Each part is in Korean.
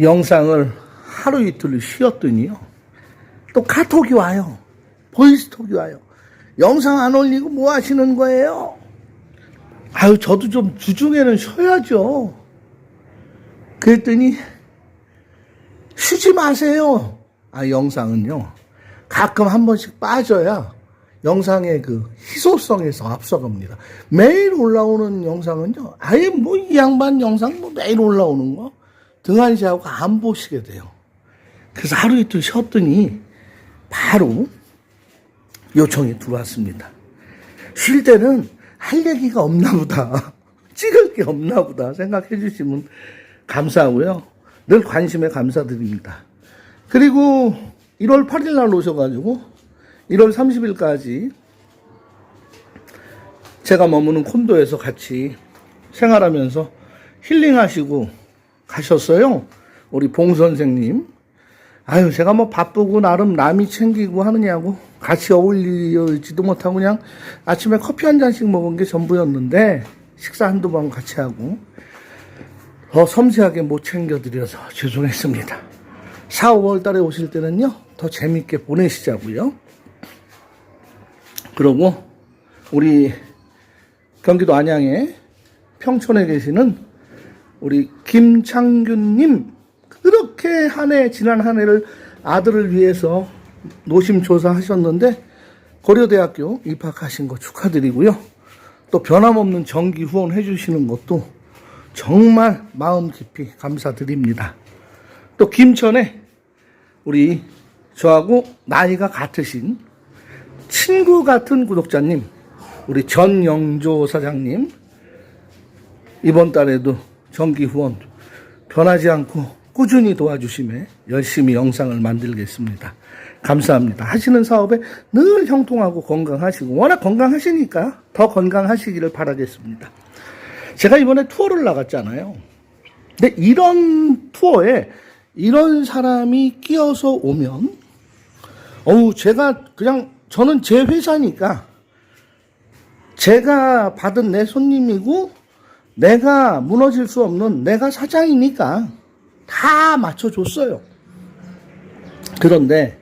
영상을 하루 이틀 쉬었더니요. 또 카톡이 와요. 보이스톡이 와요. 영상 안 올리고 뭐 하시는 거예요? 아유, 저도 좀 주중에는 쉬어야죠. 그랬더니, 쉬지 마세요. 아, 영상은요. 가끔 한 번씩 빠져야 영상의 그 희소성에서 앞서갑니다. 매일 올라오는 영상은요. 아예 뭐 이 양반 영상 뭐 매일 올라오는 거 등한시하고 안 보시게 돼요. 그래서 하루 이틀 쉬었더니 바로 요청이 들어왔습니다. 쉴 때는 할 얘기가 없나 보다. 찍을 게 없나 보다 생각해 주시면 감사하고요. 늘 관심에 감사드립니다. 그리고 1월 8일 날 오셔가지고 1월 30일까지 제가 머무는 콘도에서 같이 생활하면서 힐링하시고 가셨어요. 우리 봉 선생님. 아유, 제가 뭐 바쁘고 나름 남이 챙기고 하느냐고 같이 어울리지도 못하고 그냥 아침에 커피 한 잔씩 먹은 게 전부였는데 식사 한두 번 같이 하고 더 섬세하게 못 챙겨드려서 죄송했습니다. 4, 5월 달에 오실 때는요, 더 재밌게 보내시자고요. 그러고 우리 경기도 안양에 평촌에 계시는 우리 김창균님 그렇게 한 해 지난 한 해를 아들을 위해서 노심초사 하셨는데 고려대학교 입학하신 거 축하드리고요. 또 변함없는 정기 후원 해 주시는 것도 정말 마음 깊이 감사드립니다. 또 김천에 우리 저하고 나이가 같으신 친구 같은 구독자님, 우리 전영조 사장님, 이번 달에도 정기 후원 변하지 않고 꾸준히 도와주심에 열심히 영상을 만들겠습니다. 감사합니다. 하시는 사업에 늘 형통하고 건강하시고, 워낙 건강하시니까 더 건강하시기를 바라겠습니다. 제가 이번에 투어를 나갔잖아요. 근데 이런 투어에 이런 사람이 끼어서 오면, 어우, 제가 그냥, 저는 제 회사니까, 제가 받은 내 손님이고, 내가 무너질 수 없는 내가 사장이니까 다 맞춰줬어요. 그런데,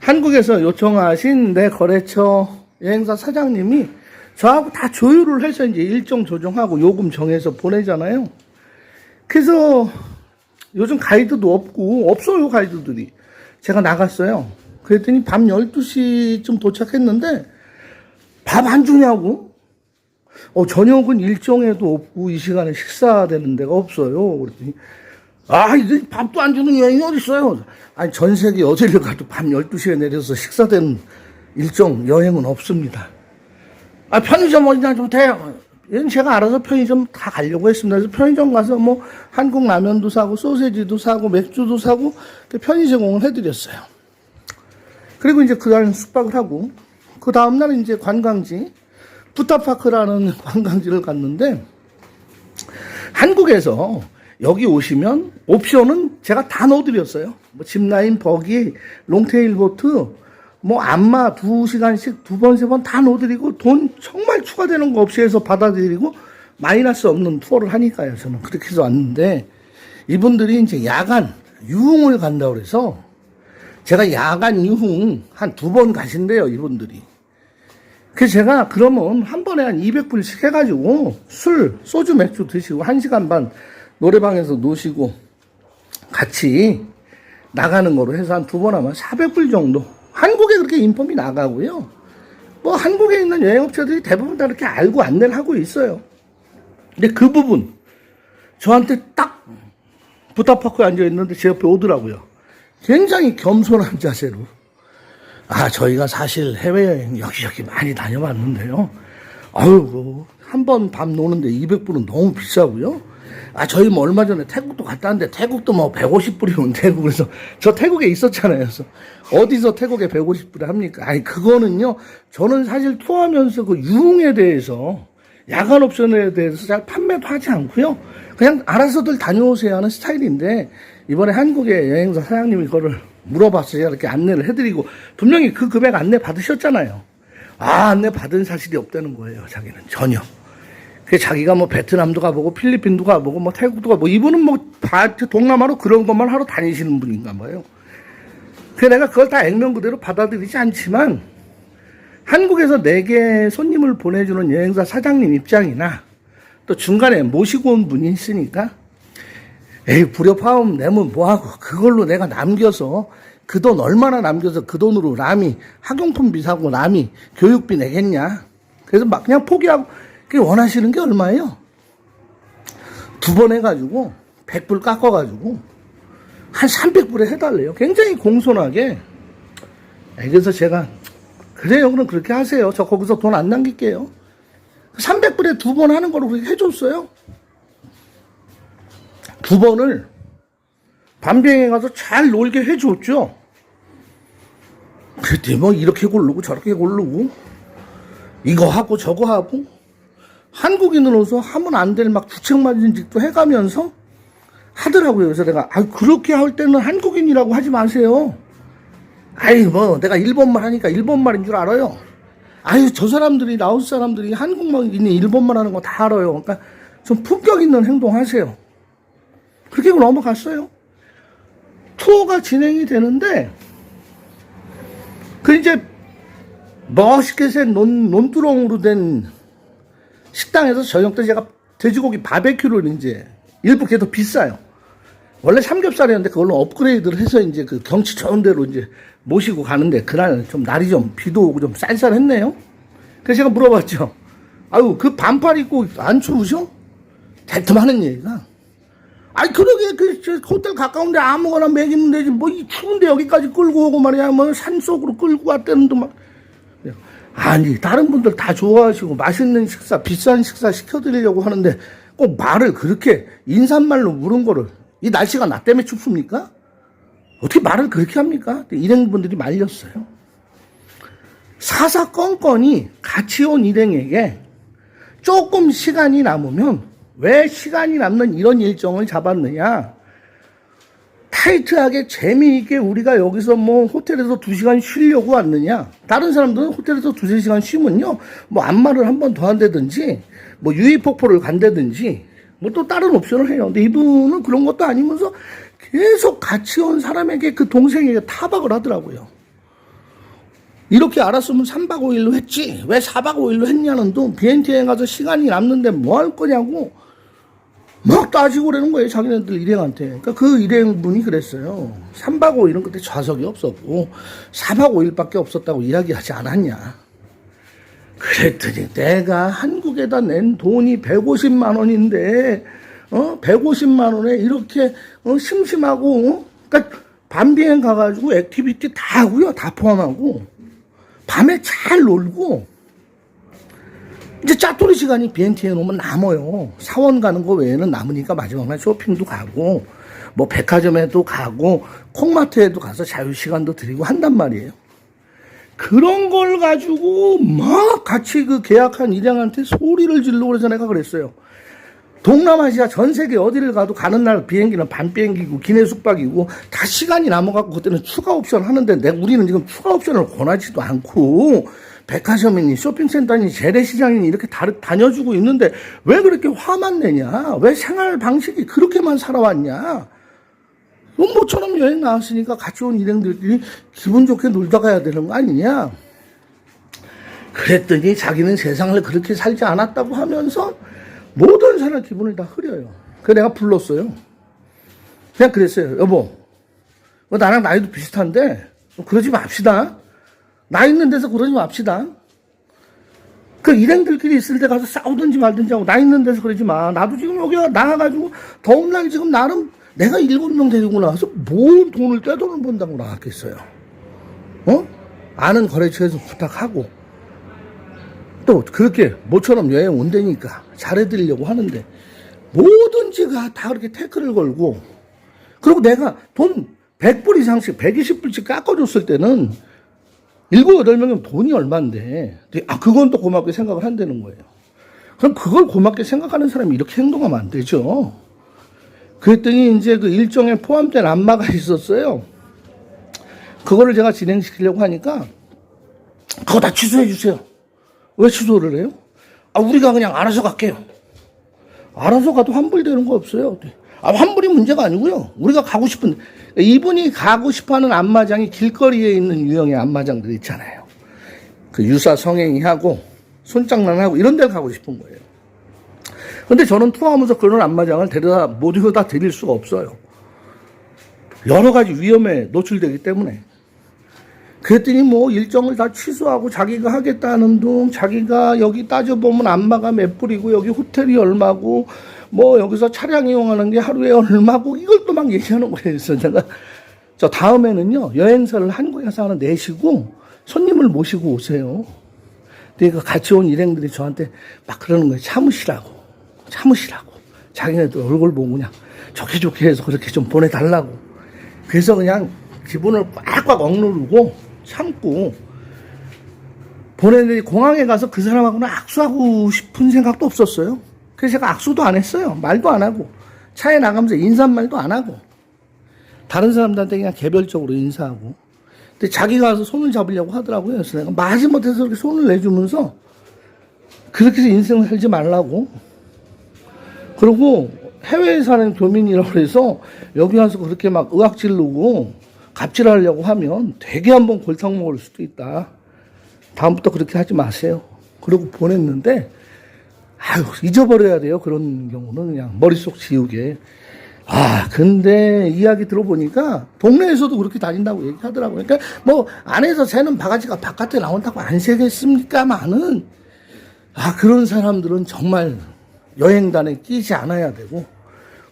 한국에서 요청하신 내 거래처 여행사 사장님이 저하고 다 조율을 해서 이제 일정 조정하고 요금 정해서 보내잖아요. 그래서 요즘 가이드도 없고, 없어요, 가이드들이. 제가 나갔어요. 그랬더니 밤 12시쯤 도착했는데, 밥 안 주냐고? 어, 저녁은 일정에도 없고, 이 시간에 식사되는 데가 없어요. 그랬더니, 아, 이게 밥도 안 주는 여행이 어딨어요? 아니, 전 세계 어디를 가도 밤 12시에 내려서 식사되는 일정, 여행은 없습니다. 아, 편의점 어디나 좀 돼요. 얘는 제가 알아서 편의점 다 가려고 했습니다. 그래서 편의점 가서 뭐 한국 라면도 사고 소세지도 사고 맥주도 사고 편의 제공을 해드렸어요. 그리고 이제 그날 숙박을 하고 그 다음날 이제 관광지 부타파크라는 관광지를 갔는데 한국에서 여기 오시면 옵션은 제가 다 넣어드렸어요. 뭐 짚라인, 버기, 롱테일 보트, 뭐 안마 두 시간씩 두 번 세 번 다 넣어드리고 돈 정말 추가되는 거 없이 해서 받아들이고 마이너스 없는 투어를 하니까요. 저는 그렇게 해서 왔는데 이분들이 이제 야간 유흥을 간다고 그래서 제가 야간 유흥 한 두 번 가신대요. 이분들이. 그래서 제가 그러면 한 번에 한 200불씩 해가지고 술, 소주, 맥주 드시고 한 시간 반 노래방에서 노시고 같이 나가는 거로 해서 한 두 번 하면 400불 정도. 한국에 그렇게 인폼이 나가고요. 뭐 한국에 있는 여행업체들이 대부분 다 이렇게 알고 안내를 하고 있어요. 근데 그 부분 저한테 딱 부타파크에 앉아 있는데 제 옆에 오더라고요. 굉장히 겸손한 자세로. 아, 저희가 사실 해외여행 여기저기 많이 다녀봤는데요. 아유, 한 번 밤 노는데 200불은 너무 비싸고요. 아, 저희 뭐 얼마 전에 태국도 갔다 왔는데 태국도 뭐 150불이면 태국 그래서 저 태국에 있었잖아요. 그래서 어디서 태국에 150불에 합니까? 아니, 그거는요. 저는 사실 투어하면서 그 유흥에 대해서 야간 옵션에 대해서 잘 판매도 하지 않고요. 그냥 알아서들 다녀오세요 하는 스타일인데 이번에 한국의 여행사 사장님이 그거를 물어봤어요. 이렇게 안내를 해드리고 분명히 그 금액 안내 받으셨잖아요. 아 안내 받은 사실이 없다는 거예요. 자기는 전혀. 그 자기가 뭐 베트남도 가보고 필리핀도 가보고 뭐 태국도 가보고 이분은 뭐 바- 동남아로 그런 것만 하러 다니시는 분인가 봐요. 그 내가 그걸 다 액면 그대로 받아들이지 않지만 한국에서 내게 손님을 보내주는 여행사 사장님 입장이나 또 중간에 모시고 온 분이 있으니까 에이 불협화음 내면 뭐하고 그걸로 내가 남겨서 그 돈 얼마나 남겨서 그 돈으로 남이 학용품비 사고 남이 교육비 내겠냐? 그래서 막 그냥 포기하고 그게 원하시는 게 얼마예요? 두 번 해가지고 100불 깎아가지고 한 300불에 해달래요. 굉장히 공손하게. 그래서 제가 그래요. 그럼 그렇게 하세요. 저 거기서 돈 안 남길게요. 300불에 두 번 하는 거로 그렇게 해줬어요 두 번을 밤비행에 가서 잘 놀게 해줬죠. 그때 뭐 이렇게 고르고 저렇게 고르고 이거 하고 저거 하고 한국인으로서 하면 안 될 막 주책 맞은 짓도 해가면서 하더라고요. 그래서 내가 아 그렇게 할 때는 한국인이라고 하지 마세요. 아이 뭐 내가 일본말 하니까 일본말인 줄 알아요. 아유 저 사람들이 라오스 사람들이 한국말이니 일본말 하는 거 다 알아요. 그러니까 좀 품격 있는 행동하세요. 그렇게 넘어갔어요. 투어가 진행이 되는데, 그 이제 멋있게 센 논, 논두렁으로 된 식당에서 저녁 때 제가 돼지고기 바베큐를 이제 일부 그게 더 비싸요. 원래 삼겹살이었는데 그걸로 업그레이드를 해서 이제 그 경치 좋은 데로 이제 모시고 가는데 그날 좀 날이 좀 비도 오고 좀 쌀쌀했네요. 그래서 제가 물어봤죠. 아유, 그 반팔 입고 안 추우셔? 대뜸 하는 얘기가. 아니 그러게 그 저, 호텔 가까운데 아무거나 먹이면 되지 뭐 이 추운데 여기까지 끌고 오고 말이야 뭐 산속으로 끌고 왔다는데 막 아니 다른 분들 다 좋아하시고 맛있는 식사 비싼 식사 시켜드리려고 하는데 꼭 말을 그렇게 인사말로 물은 거를 이 날씨가 나 때문에 춥습니까? 어떻게 말을 그렇게 합니까? 일행 분들이 말렸어요. 사사건건이 같이 온 일행에게 조금 시간이 남으면 왜 시간이 남는 이런 일정을 잡았느냐? 타이트하게 재미있게 우리가 여기서 뭐 호텔에서 두 시간 쉬려고 왔느냐? 다른 사람들은 호텔에서 두세 시간 쉬면요, 뭐 안마를 한 번 더 한다든지, 뭐 유이폭포를 간다든지, 뭐 또 다른 옵션을 해요. 근데 이분은 그런 것도 아니면서 계속 같이 온 사람에게 그 동생에게 타박을 하더라고요. 이렇게 알았으면 3박 5일로 했지. 왜 4박 5일로 했냐는 또 비엔티 여행 가서 시간이 남는데 뭐 할 거냐고 막 따지고 그러는 거예요. 자기네들 일행한테. 그러니까 그 일행분이 그랬어요. 3박 5일은 그때 좌석이 없었고 4박 5일밖에 없었다고 이야기하지 않았냐. 그랬더니 내가 한국에다 낸 돈이 150만 원인데 어 150만 원에 이렇게 어, 심심하고 어? 그러니까 밤비행 가가지고 액티비티 다 하고요. 다 포함하고 밤에 잘 놀고 이제 짜투리 시간이 BNT에 놓으면 남아요. 사원 가는 거 외에는 남으니까 마지막 날 쇼핑도 가고 뭐 백화점에도 가고 콩마트에도 가서 자유 시간도 드리고 한단 말이에요. 그런 걸 가지고 막 같이 그 계약한 일행한테 소리를 질러 내가 그랬어요. 동남아시아 전 세계 어디를 가도 가는 날 비행기는 반 비행기고 기내 숙박이고 다 시간이 남아갖고 그때는 추가 옵션 하는데 내 우리는 지금 추가 옵션을 권하지도 않고 백화점이니 쇼핑센터니 재래시장이니 이렇게 다, 다녀주고 있는데 왜 그렇게 화만 내냐? 왜 생활 방식이 그렇게만 살아왔냐? 모처럼 여행 나왔으니까 같이 온 일행들끼리 기분 좋게 놀다 가야 되는 거 아니냐? 그랬더니 자기는 세상을 그렇게 살지 않았다고 하면서 모든 사람 기분을 다 흐려요. 그래서 내가 불렀어요. 그냥 그랬어요. 여보, 뭐 나랑 나이도 비슷한데 그러지 맙시다. 나 있는 데서 그러지 맙시다. 그 일행들끼리 있을 때 가서 싸우든지 말든지 하고 나 있는 데서 그러지 마. 나도 지금 여기 나가가지고 더운 날 지금 나름 내가 일곱 명 데리고 나와서 뭘 돈을 떼돈을 번다고 나왔겠어요. 어? 아는 거래처에서 부탁하고 또 그렇게 모처럼 여행 온다니까 잘해드리려고 하는데 뭐든지 다, 다 그렇게 태클을 걸고 그리고 내가 돈 100불 이상씩 120불씩 깎아줬을 때는 일곱 여덟 명이면 돈이 얼만데 아 그건 또 고맙게 생각을 한다는 거예요. 그럼 그걸 고맙게 생각하는 사람이 이렇게 행동하면 안 되죠. 그랬더니 이제 그 일정에 포함된 안마가 있었어요. 그거를 제가 진행시키려고 하니까 그거 다 취소해 주세요. 왜 취소를 해요? 아, 우리가 그냥 알아서 갈게요. 알아서 가도 환불되는 거 없어요. 아, 환불이 문제가 아니고요. 우리가 가고 싶은, 이분이 가고 싶어 하는 안마장이 길거리에 있는 유형의 안마장들 있잖아요. 그 유사 성행위 하고, 손장난하고, 이런 데 가고 싶은 거예요. 근데 저는 투어하면서 그런 안마장을 데려다, 모두 다 드릴 수가 없어요. 여러 가지 위험에 노출되기 때문에. 그랬더니 뭐 일정을 다 취소하고 자기가 하겠다는 둥 자기가 여기 따져보면 안마가 몇 불이고 여기 호텔이 얼마고 뭐 여기서 차량 이용하는 게 하루에 얼마고 이걸 또 막 얘기하는 거예요. 그래서 제가 저 다음에는요 여행사를 한국에서 하나 내시고 손님을 모시고 오세요. 그러니까 같이 온 일행들이 저한테 막 그러는 거예요. 참으시라고 참으시라고 자기네들 얼굴 보고 그냥 좋게 좋게 해서 그렇게 좀 보내달라고 그래서 그냥 기분을 꽉꽉 억누르고 참고 보냈는데 공항에 가서 그 사람하고는 악수하고 싶은 생각도 없었어요. 그래서 제가 악수도 안 했어요. 말도 안 하고 차에 나가면서 인사말도 안 하고 다른 사람들한테 그냥 개별적으로 인사하고 근데 자기가 와서 손을 잡으려고 하더라고요. 그래서 내가 마지못해서 이렇게 손을 내주면서 그렇게 해서 인생을 살지 말라고 그리고 해외에 사는 교민이라고 해서 여기 와서 그렇게 막 의학 지르고 갑질하려고 하면 되게 한번 골탕 먹을 수도 있다. 다음부터 그렇게 하지 마세요. 그러고 보냈는데, 아유, 잊어버려야 돼요. 그런 경우는 그냥 머릿속 지우개. 아, 근데 이야기 들어보니까 동네에서도 그렇게 다닌다고 얘기하더라고요. 그러니까 뭐 안에서 새는 바가지가 바깥에 나온다고 안 새겠습니까만은, 아, 그런 사람들은 정말 여행단에 끼지 않아야 되고,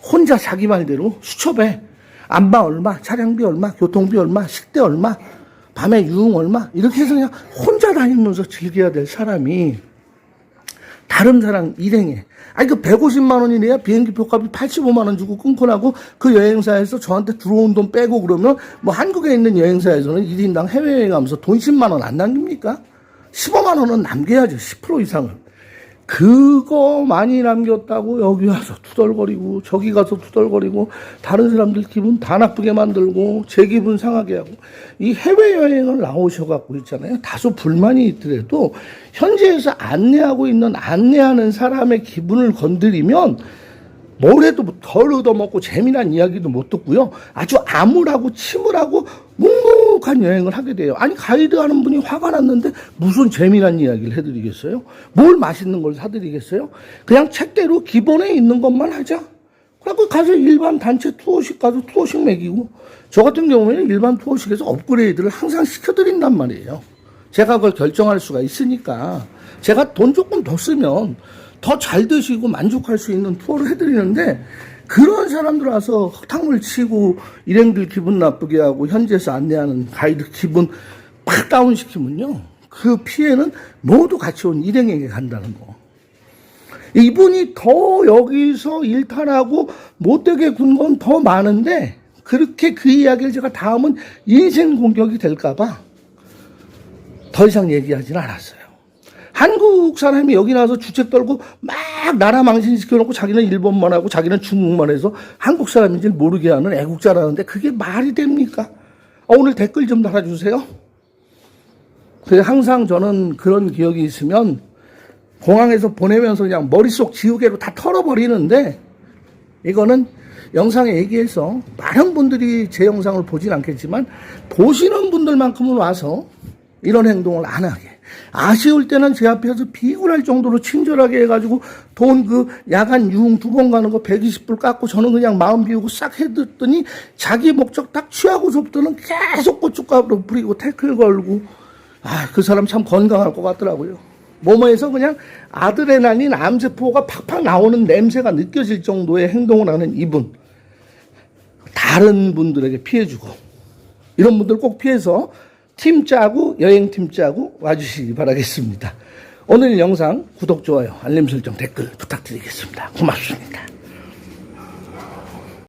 혼자 자기 말대로 수첩에 안마 얼마, 차량비 얼마, 교통비 얼마, 식대 얼마, 밤에 유흥 얼마, 이렇게 해서 그냥 혼자 다니면서 즐겨야 될 사람이 다른 사람 일행에. 아니, 그 150만 원이 내야 비행기 표값이 85만 원 주고 끊고 나고 그 여행사에서 저한테 들어온 돈 빼고 그러면 뭐 한국에 있는 여행사에서는 1인당 해외여행 하면서 돈 10만 원 안 남깁니까? 15만 원은 남겨야죠. 10% 이상을. 그거 많이 남겼다고 여기 와서 투덜거리고 저기 가서 투덜거리고 다른 사람들 기분 다 나쁘게 만들고 제 기분 상하게 하고 이 해외여행을 나오셔갖고 있잖아요. 다소 불만이 있더라도 현지에서 안내하고 있는 안내하는 사람의 기분을 건드리면 뭘 해도 덜 얻어먹고 재미난 이야기도 못 듣고요. 아주 암울하고 침울하고 묵묵한 여행을 하게 돼요. 아니 가이드 하는 분이 화가 났는데 무슨 재미난 이야기를 해드리겠어요? 뭘 맛있는 걸 사드리겠어요? 그냥 책대로 기본에 있는 것만 하자. 그래갖고 가서 일반 단체 투어식 가서 투어식 먹이고 저 같은 경우에는 일반 투어식에서 업그레이드를 항상 시켜드린단 말이에요. 제가 그걸 결정할 수가 있으니까 제가 돈 조금 더 쓰면 더 잘 드시고 만족할 수 있는 투어를 해드리는데 그런 사람들 와서 흙탕물 치고 일행들 기분 나쁘게 하고 현지에서 안내하는 가이드 기분 팍 다운시키면요. 그 피해는 모두 같이 온 일행에게 간다는 거. 이분이 더 여기서 일탈하고 못되게 군 건 더 많은데 그렇게 그 이야기를 제가 다음은 인생 공격이 될까봐 더 이상 얘기하지는 않았어요. 한국 사람이 여기 나와서 주책 떨고 막 나라 망신시켜놓고 자기는 일본만 하고 자기는 중국만 해서 한국 사람인지 모르게 하는 애국자라는데 그게 말이 됩니까? 어, 오늘 댓글 좀 달아주세요. 항상 저는 그런 기억이 있으면 공항에서 보내면서 그냥 머릿속 지우개로 다 털어버리는데 이거는 영상에 얘기해서 많은 분들이 제 영상을 보진 않겠지만 보시는 분들만큼은 와서 이런 행동을 안 하게. 아쉬울 때는 제 앞에서 비굴할 정도로 친절하게 해가지고 돈 그 야간 유흥 두 번 가는 거 120불 깎고 저는 그냥 마음 비우고 싹 해뒀더니 자기 목적 딱 취하고서부터는 계속 고춧가루 뿌리고 태클 걸고 아, 그 사람 참 건강할 것 같더라고요. 몸에서 그냥 아드레날린 암세포가 팍팍 나오는 냄새가 느껴질 정도의 행동을 하는 이분. 다른 분들에게 피해주고 이런 분들 꼭 피해서 팀 짜고 여행팀 짜고 와주시기 바라겠습니다. 오늘 영상 구독, 좋아요, 알림 설정, 댓글 부탁드리겠습니다. 고맙습니다.